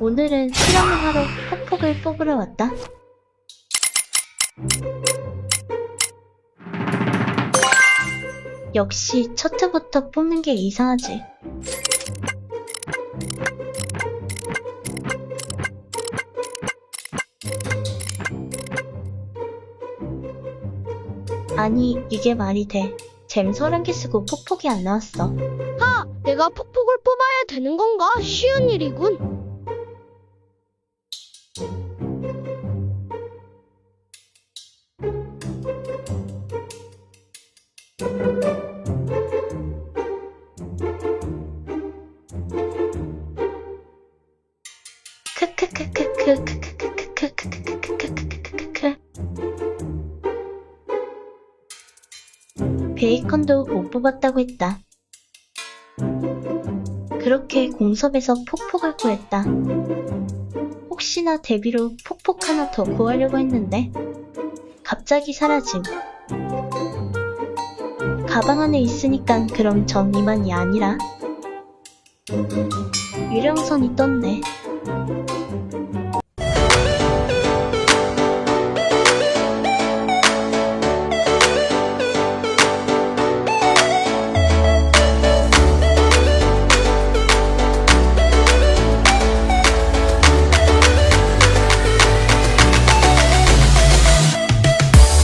오늘은 실험을 하러 폭폭을 뽑으러 왔다. 역시 첫트부터 뽑는 게 이상하지. 아니, 이게 말이 돼. 잼 30개 쓰고 폭폭이 안 나왔어. 하! 내가 폭폭을 뽑아야 되는 건가? 쉬운 일이군. 베이컨도 못 뽑았다고 했다. 그렇게 공섭에서 폭포가 구했다. 혹시나 데뷔로 폭폭 하나 더 구하려고 했는데 갑자기 사라짐. 가방 안에 있으니깐 그럼 전 이만이 아니라 유령선이 떴네.